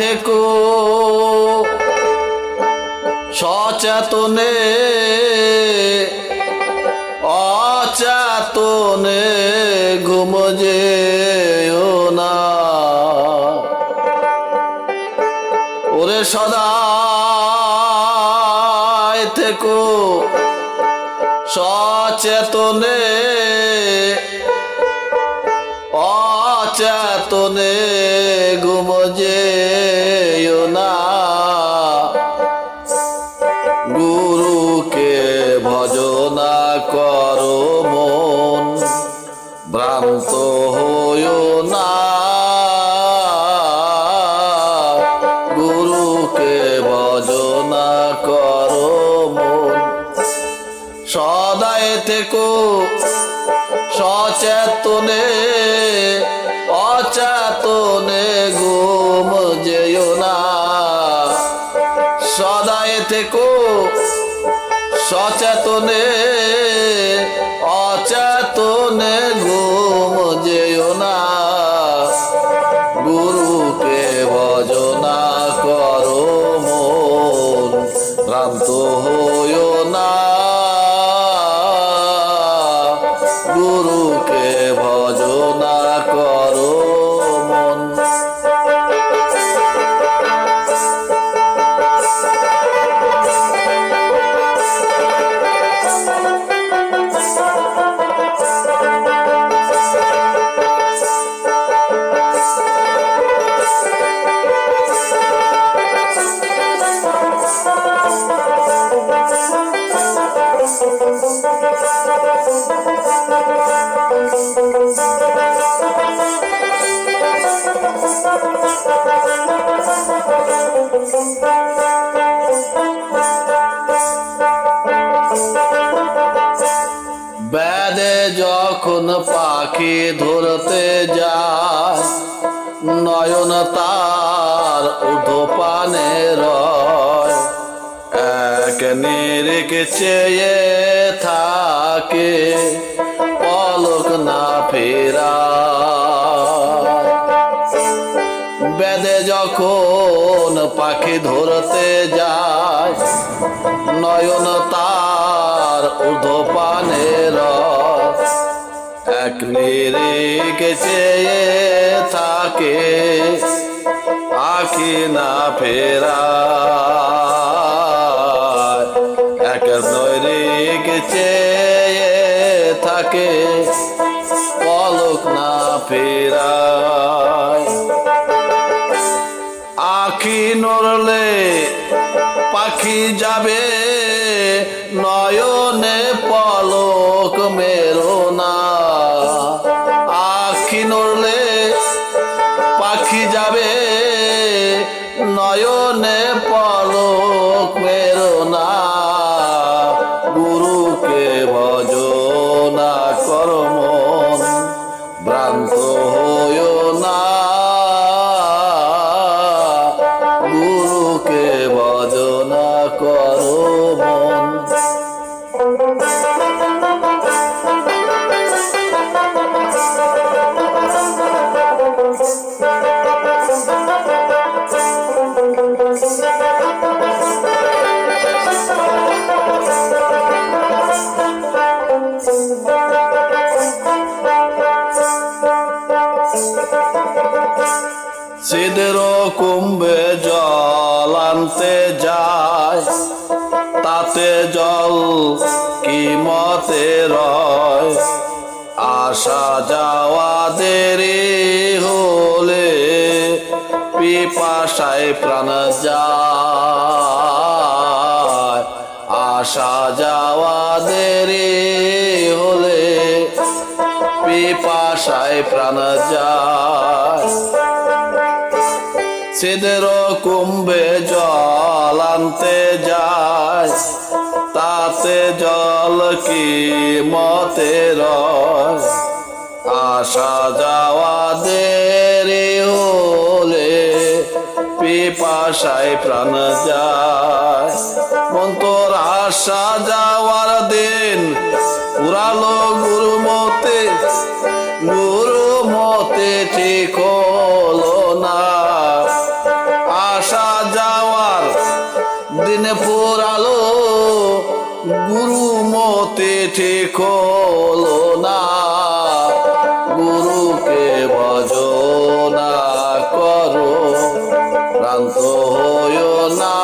থেকো। সচেতনে অচেতনে ঘুম যেও না। ওরে সদাই থেকো সচেতনে অচেতনে ঘুম যেও না। গুরুকে ভজনা করো মন, ভ্রান্ত হইও না। গুরুকে ভজনা করো মন সদায় থেকো সচেতনে, অচেতনে ঘুম যেও না। থেকো সচেতনে যখন পাখি ধরতে যায়। নয়ন তার উধোপানে রয়। এক নিরিকে চেয়ে থাকে, পলক না ফেরা বেদে যখন পাখি ধরতে যায়, নয়ন তার উর্ধ্বপানের এক নিরিকে চেয়ে থাকে, আখি না ফেরা এক নৈরিকে চেয়ে থাকে, পলক না ফেরা আখি নড়লে পাখি যাবে, নয়নে পলক মেরো না। গুরুকে ভজনা করম ভ্রান্ত হইও না। গুরুকে ভজনা করো মন। মতে রয়। আসা যাওয়া দেরি হলে পিপাসায় প্রাণ যায়। আসা যাওয়া দেরি হলে পিপাসায় প্রাণ যায়। সিদের কুম্ভে জল আনতে যায়। তাতে জল কি মতে রয় আসা যাওয়া দেরি হলে পিপাসায় প্রাণ যায়। মন তোর আসা যাওয়ার দিন পুরালো গুরু মতে গুরু মতে ঠিক ঠিক না গুরুকে ভজনা করো ক্রান্ত হইও না।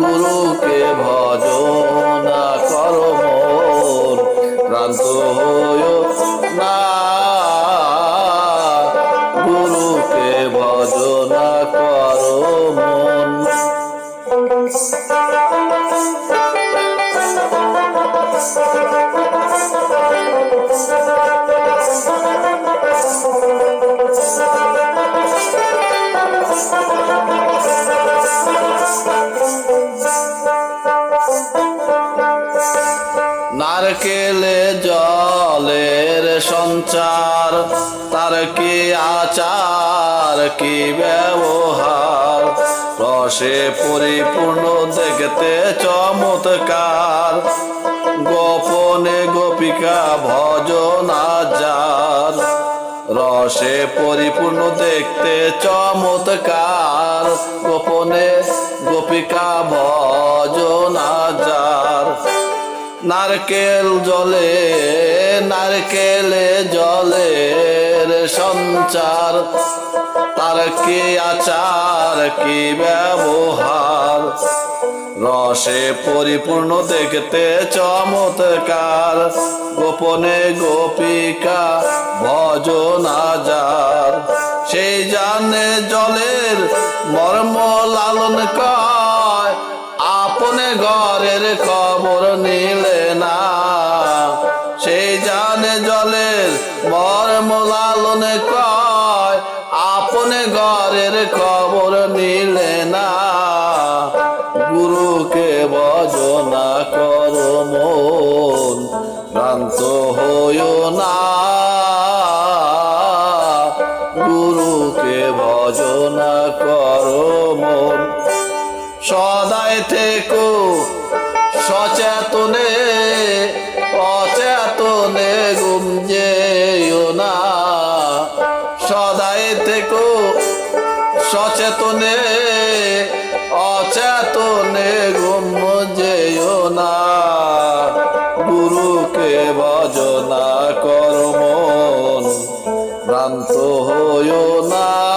গুরুকে ভজনা করো মন ক্রান্ত হইও নারকেলে জলের সঞ্চার, তার কি আচার, কি ব্যবহার? রসে পরিপূর্ণ দেখতে চমৎকার। গোপনে গোপিকা ভজনা যার রসে পরিপূর্ণ দেখতে চমৎকার। গোপনে গোপিকা ভজনা যার নারকেল জলে, নারকেলে জলের সঞ্চার। তার কি আচার, কি ব্যবহার? রসে পরিপূর্ণ দেখতে চমৎকার। গোপনে গোপিকা ভজনা যার সেই জানে জলের মর্ম লালন কয়, আপনে ঘরের খবর ঘরের খবর নিলে না। গুরুকে বজনা কর মন, ভ্রান্ত হইও না। গুরুকে ভজনা কর মন, সদায় থেকো গুরুকে ভজনা কর মন ভ্রান্ত হইও না।